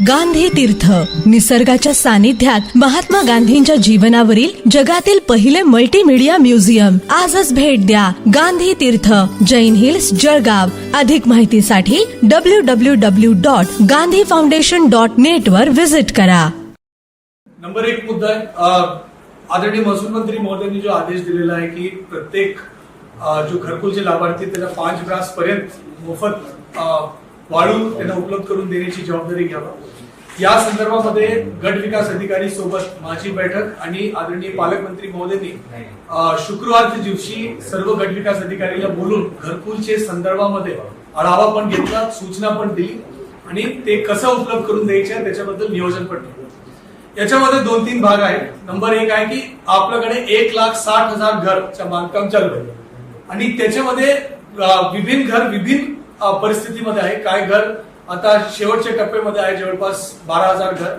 गांधी तीर्थ. निसर्गाच्या सानिध्यात महात्मा गांधींच्या जीवनावरील जगातील पहिले मल्टीमीडिया म्युझियम आजच भेट द्या गांधी तीर्थ. जैन हिल्स जळगाव. अधिक माहितीसाठी W W W dot Gandhi foundation dot net वर व्हिजिट करा. नंबर एक मुद्दा आदरणीय महसूल मंत्री महोदयांनी जो आदेश दिलेला आहे की प्रत्येक जो घरकुलचे लाभार्थी त्याला पाच ग्रास पर्यंत मोफत वाळू त्यांना उपलब्ध करून देण्याची जबाबदारी घ्यावा. या संदर्भामध्ये गट विकास अधिकारी सोबत माझी बैठक आणि आदरणीय पालकमंत्री महोदयांनी शुक्रवारच्या दिवशी सर्व गट विकास अधिकारीला बोलून घरकुलचे संदर्भामध्ये आढावा पण घेतला सूचना पण दिली आणि ते कसं उपलब्ध करून द्यायचे त्याच्याबद्दल नियोजन पण केलं. याच्यामध्ये दोन तीन भाग आहेत. नंबर एक आहे की आपल्याकडे एक लाख साठ हजार घरच्या बांधकाम चालू आहे आणि त्याच्यामध्ये विभिन्न घर विभिन्न परिस्थितीमध्ये आहे. काय घर? आता शेवटच्या टप्प्यामध्ये आहे जवळपास बारा हजार घर.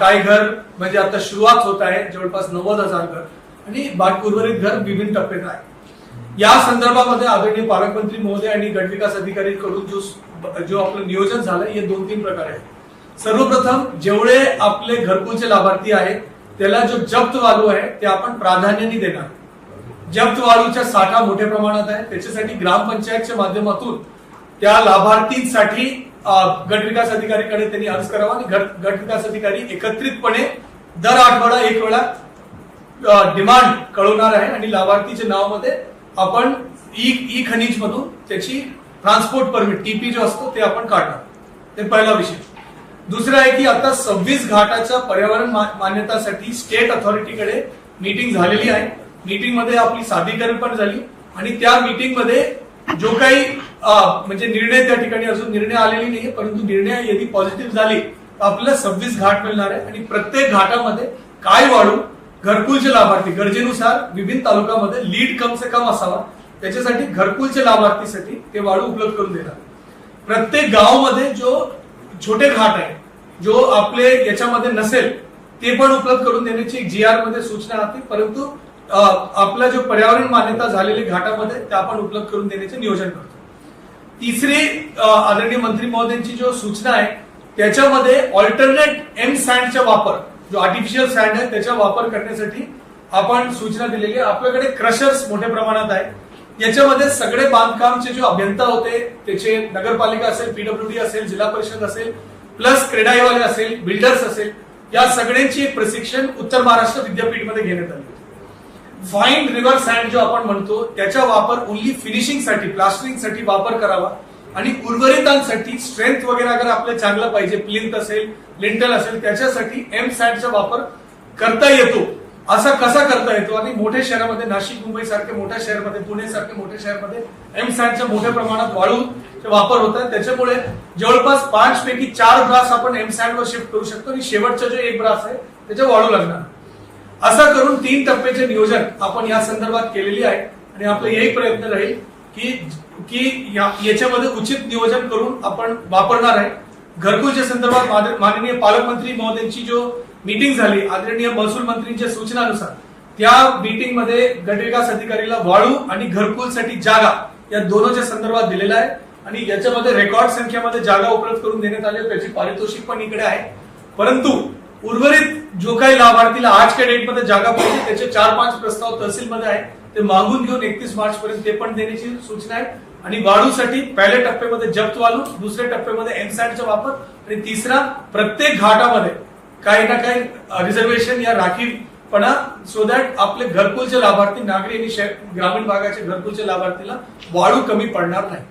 काय घर? म्हणजे आता सुरुवात होत आहे जवळपास नव्वद हजार घर. आणि बाकी उर्वरित घर विभिन्न टप्प्यात आहे. या संदर्भामध्ये आदरणीय पालकमंत्री महोदय आणि गटविकास अधिकारीकडून जो जो आपलं नियोजन झालं हे दोन तीन प्रकार आहे सर्वप्रथम जेवढे आपले घरकुलचे लाभार्थी आहेत त्याला जो जप्त वालू आहे ते आपण प्राधान्याने देणार. जप्त वाळूचा साठा मोठ्या प्रमाणात आहे. त्याच्यासाठी ग्रामपंचायतच्या माध्यमातून त्या लाभार्थींसाठी गट विकास अधिकारीकडे त्यांनी अर्ज करावा आणि गट विकास अधिकारी एकत्रितपणे दर आठवडा एक वेळा डिमांड कळवणार आहे आणि लाभार्थीच्या नावामध्ये आपण ई ई खनिज मधून त्याची ट्रान्सपोर्ट परमिट टीपी जो असतो ते आपण काढणार. ते पहिला विषय. दुसरं आहे की आता सव्वीस घाटाच्या पर्यावरण मान्यतासाठी स्टेट अथॉरिटीकडे मीटिंग झालेली आहे. मीटिंगमध्ये आपली सादरीकरण पण झाली आणि त्या मीटिंगमध्ये जो काही म्हणजे निर्णय त्या ठिकाणी अजून निर्णय आलेली नाही परंतु निर्णय यदि पॉझिटिव्ह झाली तर आपल्याला सव्वीस घाट मिळणार आहे आणि प्रत्येक घाटामध्ये काय वाढू? घरकुलचे लाभार्थी गरजेनुसार विभिन्न तालुक्यामध्ये लीड कम से कम असावा. त्याच्यासाठी घरकुलचे लाभार्थीसाठी ते वाळू उपलब्ध करून देणार प्रत्येक गावामध्ये जो छोटे घाट आहे जो आपले याच्यामध्ये नसेल ते पण उपलब्ध करून देण्याची जी आरमध्ये सूचना राहते. परंतु आपला जो पर्यावरण मान्यता झालेली घाटामध्ये ते आपण उपलब्ध करून देण्याचे नियोजन करतो. तिसरी आदरणीय मंत्री महोदयांची जो सूचना आहे त्याच्यामध्ये ऑल्टरनेट एम सँडचा वापर जो आर्टिफिशियल सँड आहे त्याचा वापर करण्यासाठी आपण सूचना दिलेली आहे. आपल्याकडे क्रशर्स मोठ्या प्रमाणात आहे याच्यामध्ये सगळे बांधकामचे जे अभियंता होते त्याचे नगरपालिका असेल पीडब्ल्यूडी असेल जिल्हा परिषद असेल प्लस क्रेडाईवाले असेल बिल्डर्स असेल या सगळ्यांची एक प्रशिक्षण उत्तर महाराष्ट्र विद्यापीठमध्ये घेण्यात आली. फाईन रिव्हर सँड जो आपण म्हणतो त्याचा वापर ओन्ली फिनिशिंगसाठी प्लास्टरिंगसाठी प्लास्टरिंगसाठी वापर करावा. आणि उर्वरितांसाठी स्ट्रेंथ वगैरे अगर आपल्याला चांगलं पाहिजे प्लिंथ असेल लिंटल असेल त्याच्यासाठी एम सँडचा वापर करता येतो. असा कसा करता येतो? आणि मोठ्या शहरामध्ये नाशिक मुंबई सारख्या मोठ्या शहरामध्ये पुणे सारख्या मोठ्या शहरामध्ये एम सँडच्या मोठ्या प्रमाणात वाळूचे वापर होतात त्याच्यामुळे जवळपास पाच पैकी चार ब्रास आपण एम सँडवर शिफ्ट करू शकतो आणि शेवटचा जो एक ब्रास आहे त्याच्या वाळू लागणार. असं करून तीन टप्प्याचे नियोजन आपण या संदर्भात केलेली आहे. आणि आपला यही प्रयत्न राहील की की याच्यामध्ये उचित नियोजन करून आपण वापरणार आहे. घरकुलच्या संदर्भात माननीय पालकमंत्री महोदयांची जो मीटिंग झाली आदरणीय महसूल मंत्रींच्या सूचनानुसार त्या मीटिंगमध्ये गटविकास अधिकारीला वाळू आणि घरकुलसाठी जागा या दोनच्या संदर्भात दिलेला आहे. आणि याच्यामध्ये रेकॉर्ड संख्येमध्ये जागा उपलब्ध करून देण्यात आली. त्याची पारितोषिक पण इकडे आहे. परंतु उर्वरित जो काही लाभार्थीला आजच्या डेटमध्ये जागा पाहिजे त्याचे चार पाच प्रस्ताव तहसीलमध्ये आहे ते मागून घेऊन एकतीस मार्च पर्यंत ते पण देण्याची सूचना आहे आणि वाळूसाठी पहिल्या टप्प्यामध्ये जप्त वालू दुसऱ्या टप्प्यामध्ये एमसॅटचा वापर आणि तिसरा प्रत्येक घाटामध्ये काही ना काही रिझर्वेशन या राखीवपणा सो दॅट आपले घरकुलचे लाभार्थी नागरी आणि शहर- ग्रामीण भागाचे घरकुलचे लाभार्थीला वाळू कमी पडणार नाही.